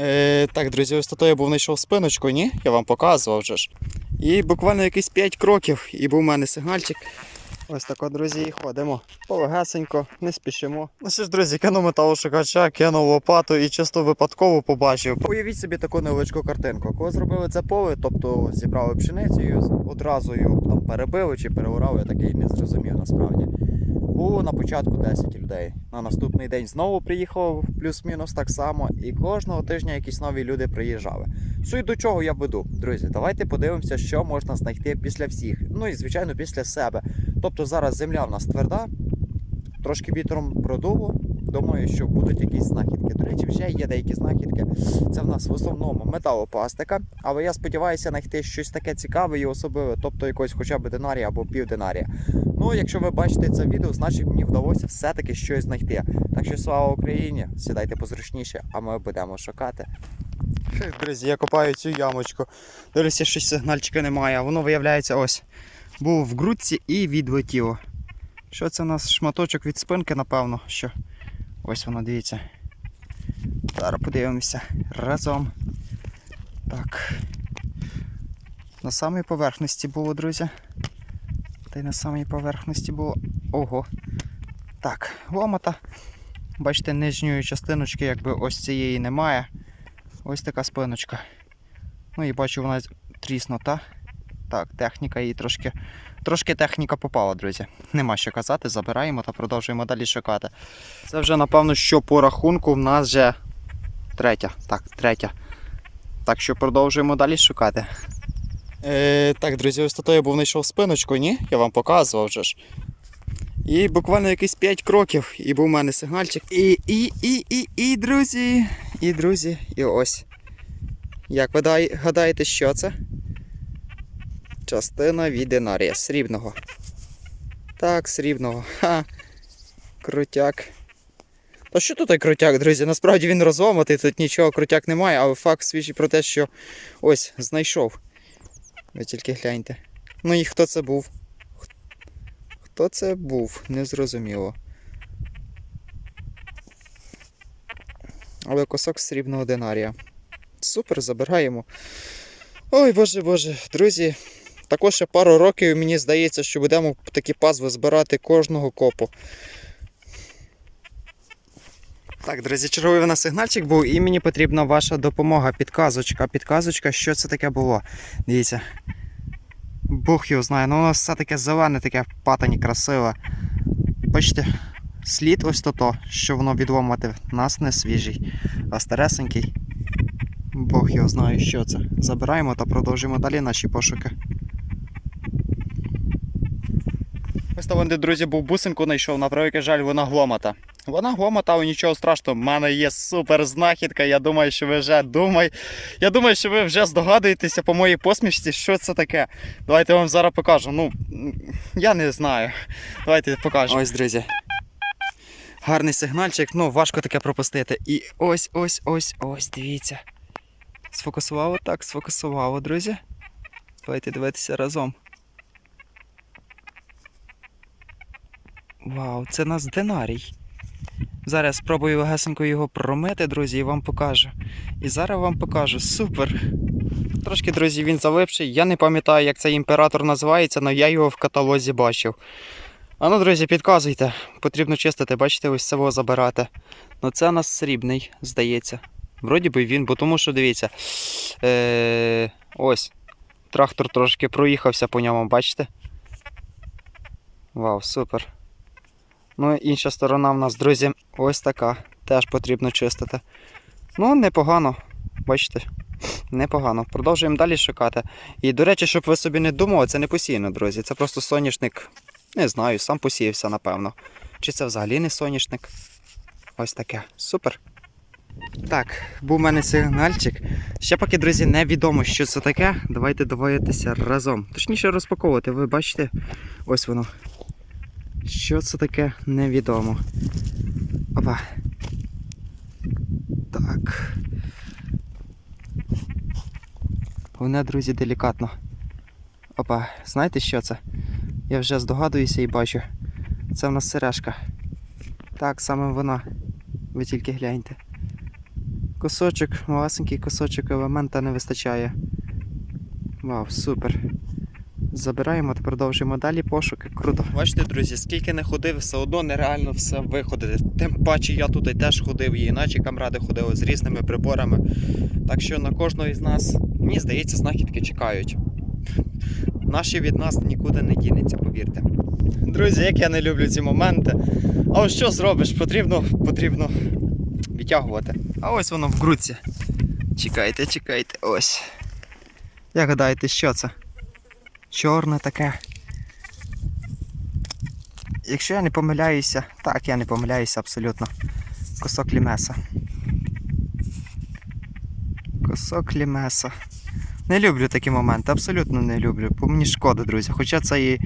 Е, так, друзі, ось тут я був знайшов спиночку, ні? Я вам показував вже ж. І буквально якісь 5 кроків, і був у мене сигнальчик. Ось так, друзі, і ходимо. Полегесенько, не спішимо. Ну що ж, друзі, кинув металошукача, кинув лопату і чисто випадково побачив. Уявіть собі таку невеличку картинку. Коли зробили це поле, тобто зібрали пшеницю одразу її там перебили чи переорали, я так і не зрозумів насправді. Було на початку 10 людей. На наступний день знову приїхав плюс-мінус так само, і кожного тижня якісь нові люди приїжджали. Суть до чого я веду, друзі, давайте подивимося, що можна знайти після всіх. Ну і звичайно після себе. Тобто зараз земля в нас тверда, трошки вітром продуло. Думаю, що будуть якісь знахідки. До речі, вже є деякі знахідки. Це в нас в основному металопластика, але я сподіваюся знайти щось таке цікаве і особливе, тобто якось хоча б динарія або півдинарія. Ну, якщо ви бачите це відео, значить мені вдалося все-таки щось знайти. Так що слава Україні, сідайте позручніше, а ми будемо шукати. Друзі, я копаю цю ямочку. Дивлюся, щось сигнальчика немає, воно виявляється ось. Був в грудці і відлетіло. Що це у нас шматочок від спинки, напевно, що. Ось воно, дивіться. Зараз подивимося разом. Так. На самій поверхності було, друзі. Та й на самій поверхності було. Ого. Так, ломота. Бачите, нижньої частиночки, якби ось цієї немає. Ось така спиночка. Ну і бачу, вона тріснута. Так, техніка її трошки. Трошки техніка попала, друзі. Нема що казати, забираємо та продовжуємо далі шукати. Це вже, напевно, що по рахунку в нас вже третя. Так, третя. Так що продовжуємо далі шукати. Е, так, друзі, ось тут я був знайшов спиночку, ні? Я вам показував вже ж. І буквально якісь 5 кроків, і був у мене сигнальчик. І, і, і, і, і, друзі, і, друзі, і ось. Як ви гадаєте, що це? Частина від динарія срібного. Так, срібного. Ха. Крутяк. Та що тут крутяк, друзі? Насправді він розломатий, тут нічого крутяк немає, але факт свідчить про те, що ось знайшов. Ви тільки гляньте. Ну і хто це був? Хто це був? Незрозуміло. Але косок срібного динарія. Супер, забираємо. Ой, боже боже, друзі. Також ще пару років мені здається, що будемо такі пазви збирати кожного копу. Так, друзі, черговий у нас сигнальчик був, і мені потрібна ваша допомога. Підказочка. Підказочка, що це таке було. Дивіться. Бог його знає, ну воно все таке зелене, таке патані красиве. Бачите, слід ось то, що воно відломати. Нас не свіжий, а старесенький. Бог його знає, що це. Забираємо та продовжуємо далі наші пошуки. Де, друзі, був бусинку знайшов, на превеликий жаль, вона гломата. Вона гломата, але нічого страшного. в мене є супер знахідка. Я думаю, що ви вже думай. Я думаю, що ви вже здогадуєтеся по моїй посмішці, що це таке. Давайте я вам зараз покажу. Ну, я не знаю. Давайте покажу. Ось, друзі. Гарний сигнальчик, ну важко таке пропустити. І ось, ось, ось, ось, дивіться. Сфокусувало так, сфокусувало, друзі. Давайте дивитися разом. Вау, це нас динарій. Зараз спробую легесенько його промити, друзі, і вам покажу. І зараз вам покажу. Супер! Трошки, друзі, він залипший. Я не пам'ятаю, як цей імператор називається, але я його в каталозі бачив. А ну, друзі, підказуйте. Потрібно чистити, бачите, ось цього забирати. Ну це у нас срібний, здається. Вроді би він, бо тому що дивіться. Е- ось. Трактор трошки проїхався по ньому, бачите? Вау, супер. Ну, інша сторона в нас, друзі, ось така. Теж потрібно чистити. Ну, непогано. Бачите? Непогано. Продовжуємо далі шукати. І, до речі, щоб ви собі не думали, це не посіяно, друзі. Це просто соняшник. Не знаю, сам посіявся, напевно. Чи це взагалі не соняшник? Ось таке. Супер. Так, був у мене сигнальчик. Ще поки, друзі, невідомо, що це таке. Давайте дивитися разом. Точніше розпаковувати, ви бачите, ось воно. Що це таке, невідомо. Опа. Так. Головне, друзі, делікатно. Опа, знаєте що це? Я вже здогадуюся і бачу. Це в нас сережка. Так, саме вона. Ви тільки гляньте. Кусочок, малесенький кусочок елемента не вистачає. Вау, супер. Забираємо та продовжуємо далі пошуки. Круто. Бачите, друзі, скільки не ходив, все одно нереально все виходити. Тим паче я тут теж ходив, і іначе камради ходили з різними приборами. Так що на кожного із нас, мені здається, знахідки чекають. Наші від нас нікуди не дінеться, повірте. Друзі, як я не люблю ці моменти. А ось що зробиш? Потрібно, потрібно відтягувати. А ось воно в грудці. Чекайте, чекайте, ось. Як гадаєте, що це? Чорне таке. Якщо я не помиляюся, так, я не помиляюся абсолютно. Кусок лімеса. Кусок лімеса. Не люблю такі моменти, абсолютно не люблю. Бо мені шкода, друзі. Хоча це і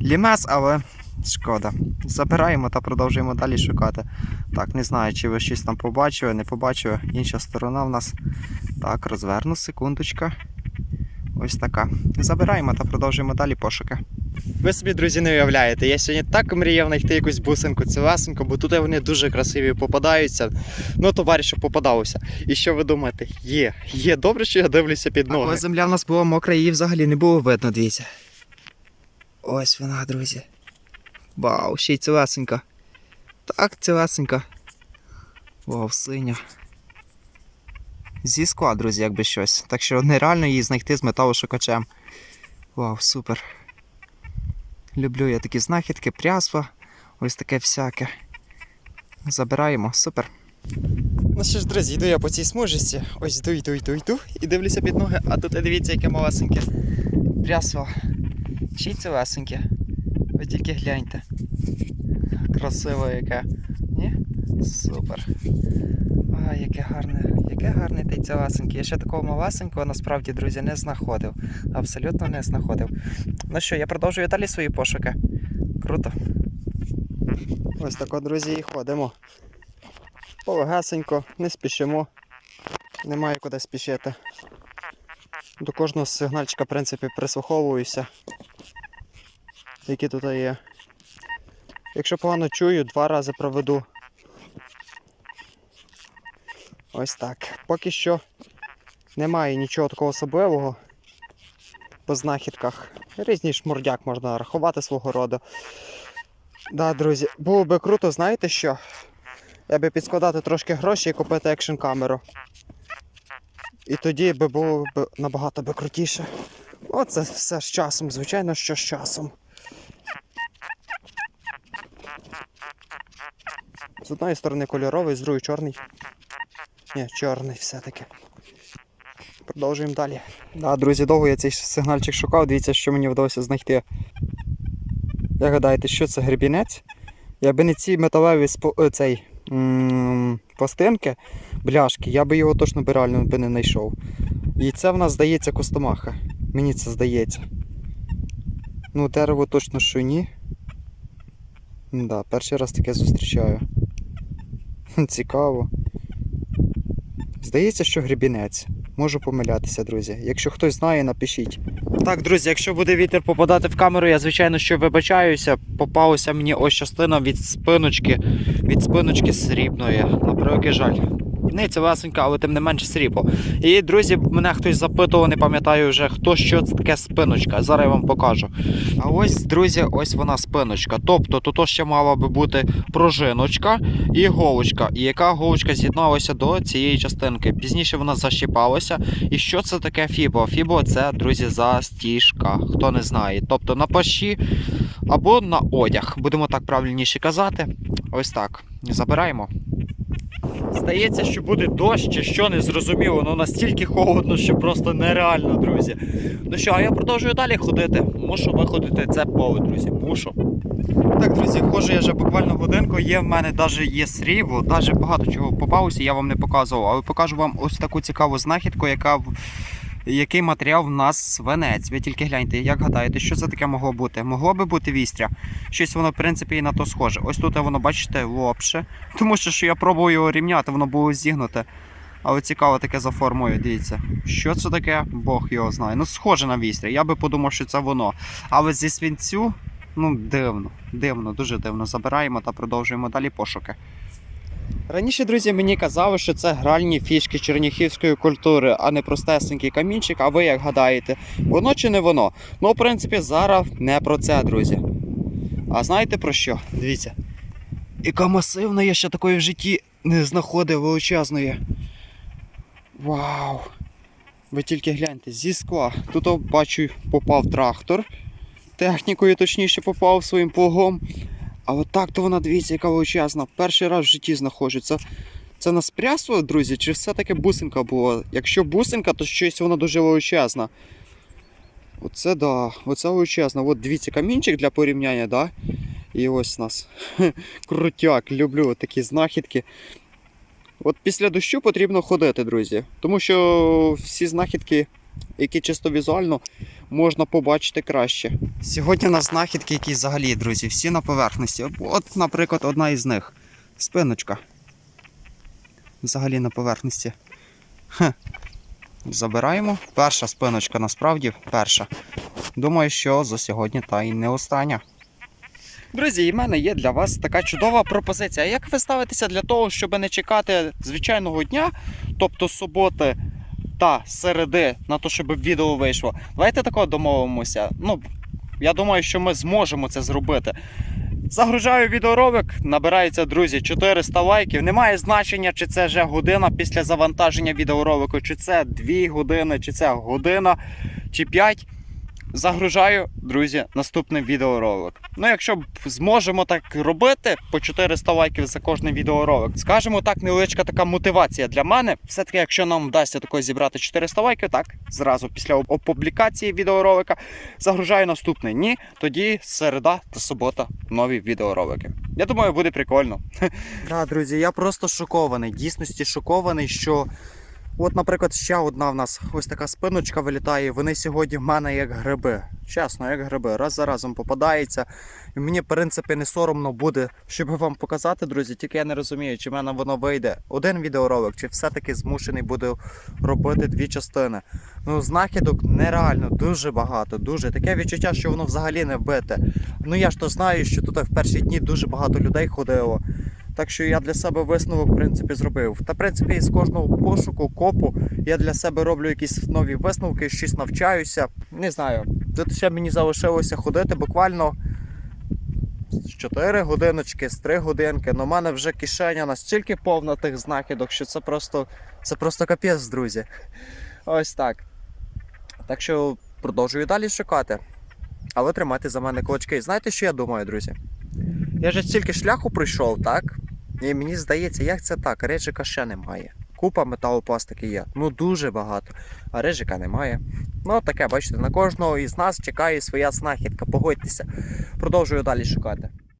лімес, але шкода. Забираємо та продовжуємо далі шукати. Так, не знаю, чи ви щось там побачили, не побачили. Інша сторона в нас. Так, розверну, секундочка. Ось така. Забираємо та продовжуємо далі пошуки. Ви собі, друзі, не уявляєте. Я сьогодні так мріяв знайти якусь бусинку цілесеньку, бо тут вони дуже красиві попадаються. Ну, товаришу попадалося. І що ви думаєте? Є, є добре, що я дивлюся під ноги. Але земля в нас була мокра, її взагалі не було видно, дивіться. Ось вона, друзі. Вау, ще й цілесенька. Так, цілесенька. Вау, синя. Зі скла, друзі, якби щось. Так що нереально її знайти з металошукачем. Вау, супер. Люблю я такі знахідки, прясла, ось таке всяке. Забираємо, супер. Ну що ж, друзі, йду я по цій смужці. Ось йду, йду, йду, йду. І дивлюся під ноги, а тут дивіться, яке малесеньке. Прясло. Чи й цілесеньке. Ви тільки гляньте. Красиве яке. Ні? Супер. А, яке гарне, яке гарне той. Я ще такого малесенького насправді, друзі, не знаходив. Абсолютно не знаходив. Ну що, я продовжую далі свої пошуки. Круто. Ось так, друзі, і ходимо. Полегесенько, не спішимо. Немає куди спішити. До кожного сигнальчика, в принципі, прислуховуюся. Які тут є. Якщо погано чую, два рази проведу. Ось так. Поки що немає нічого такого особливого по знахідках. Різні шмурдяк можна рахувати свого роду. Да, друзі, було би круто, знаєте що? Я би підскладати трошки гроші і купити екшн камеру. І тоді би було б набагато би крутіше. Оце все з часом, звичайно, що з часом. З одної сторони кольоровий, з другої чорний. Ні, чорний все-таки. Продовжуємо далі. Да, друзі, довго я цей сигнальчик шукав. Дивіться, що мені вдалося знайти. Як гадаєте, що це гребінець? Якби не ці металеві е, цей, м- пластинки, бляшки, я би його точно би реально би не знайшов. І це в нас здається костомаха. Мені це здається. Ну, дерево точно що ні. Да, перший раз таке зустрічаю. Цікаво. Здається, що гребінець. Можу помилятися, друзі. Якщо хтось знає, напишіть. Так, друзі, якщо буде вітер попадати в камеру, я звичайно що вибачаюся. Попалася мені ось частина від спиночки, від спиночки срібної. На превеликий жаль. Не цілесенька, але тим не менш срібло. І, друзі, мене хтось запитував, не пам'ятаю вже, хто що це таке спиночка. Зараз я вам покажу. А ось, друзі, ось вона спиночка. Тобто тут ще мала би бути пружиночка і голочка. І яка голочка з'єдналася до цієї частинки. Пізніше вона защіпалася. І що це таке фібо? Фібо це, друзі, застіжка. Хто не знає. Тобто на пащі або на одяг. Будемо так правильніше казати. Ось так. Забираємо. Здається, що буде дощ чи що не зрозуміло, ну настільки холодно, що просто нереально, друзі. Ну що, а я продовжую далі ходити. Мушу виходити це поле, друзі. Мушу. Так, друзі, ходжу я вже буквально годинку. Є в мене навіть є срібло, навіть багато чого попалося, я вам не показував, але покажу вам ось таку цікаву знахідку, яка який матеріал в нас свинець. Ви тільки гляньте, як гадаєте, що це таке могло бути? Могло би бути вістря. Щось воно, в принципі, і на то схоже. Ось тут воно, бачите, лопше. Тому що, що я пробую його рівняти, воно було зігнуте. Але цікаво таке за формою, дивіться. Що це таке? Бог його знає. Ну, схоже на вістря. Я би подумав, що це воно. Але зі свинцю, ну, дивно, дивно, дуже дивно. Забираємо та продовжуємо далі пошуки. Раніше, друзі, мені казали, що це гральні фішки черніхівської культури, а не простесенький камінчик. А ви як гадаєте, воно чи не воно? Ну, в принципі, зараз не про це, друзі. А знаєте про що? Дивіться. Яка масивна я ще такої в житті не знаходив величезної. Вау! Ви тільки гляньте, зі скла. Тут бачу, попав трактор. Технікою точніше попав своїм плугом. А от так то вона, дивіться, яка величезна. Перший раз в житті знаходжу. Це, це на спрясło, друзі, чи все-таки бусинка була? Якщо бусинка, то щось вона дуже величезна. Оце да, оце величезна. От дивіться, камінчик для порівняння, да? І ось нас крутяк, люблю такі знахідки. От після дощу потрібно ходити, друзі. Тому що всі знахідки, які чисто візуально, можна побачити краще. Сьогодні у нас знахідки, які взагалі, друзі, всі на поверхності. От, наприклад, одна із них. Спиночка. Взагалі на поверхності. Хе. Забираємо. Перша спиночка насправді перша. Думаю, що за сьогодні та й не остання. Друзі, і в мене є для вас така чудова пропозиція. Як ви ставитеся для того, щоб не чекати звичайного дня, тобто суботи та середи, на те, щоб відео вийшло? Давайте такого домовимося. Ну, я думаю, що ми зможемо це зробити. Загружаю відеоролик, набирається, друзі, 400 лайків. Немає значення, чи це вже година після завантаження відеоролику, чи це 2 години, чи це година, чи 5. Загружаю, друзі, наступний відеоролик. Ну, якщо зможемо так робити, по 400 лайків за кожний відеоролик. Скажімо так, невеличка така мотивація для мене. Все-таки, якщо нам вдасться такої зібрати 400 лайків, так, зразу після опублікації відеоролика загружаю наступний. Ні, тоді середа та субота нові відеоролики. Я думаю, буде прикольно. Так, друзі, я просто шокований. Дійсності шокований, що. От, наприклад, ще одна в нас ось така спиночка вилітає. Вони сьогодні в мене як гриби. Чесно, як гриби. Раз за разом попадається. І мені, в принципі, не соромно буде, щоб вам показати, друзі. Тільки я не розумію, чи в мене воно вийде один відеоролик, чи все-таки змушений буду робити дві частини. Ну, знахідок нереально, дуже багато. Дуже таке відчуття, що воно взагалі не вбите. Ну я ж то знаю, що тут в перші дні дуже багато людей ходило. Так що я для себе висновок в принципі зробив. Та в принципі з кожного пошуку, копу я для себе роблю якісь нові висновки, щось навчаюся. Не знаю. Тут ще мені залишилося ходити буквально з 4 годиночки, з 3 годинки. Но в мене вже кишеня настільки повна тих знахідок, що це просто це просто капець, друзі. Ось так. Так що продовжую далі шукати. Але тримайте за мене кулачки. Знаєте, що я думаю, друзі? Я вже стільки шляху пройшов, так? І мені здається, як це так? Рижика ще немає. Купа металопластики є. Ну дуже багато. А рижика немає. Ну таке, бачите, на кожного із нас чекає своя знахідка. Погодьтеся. Продовжую далі шукати.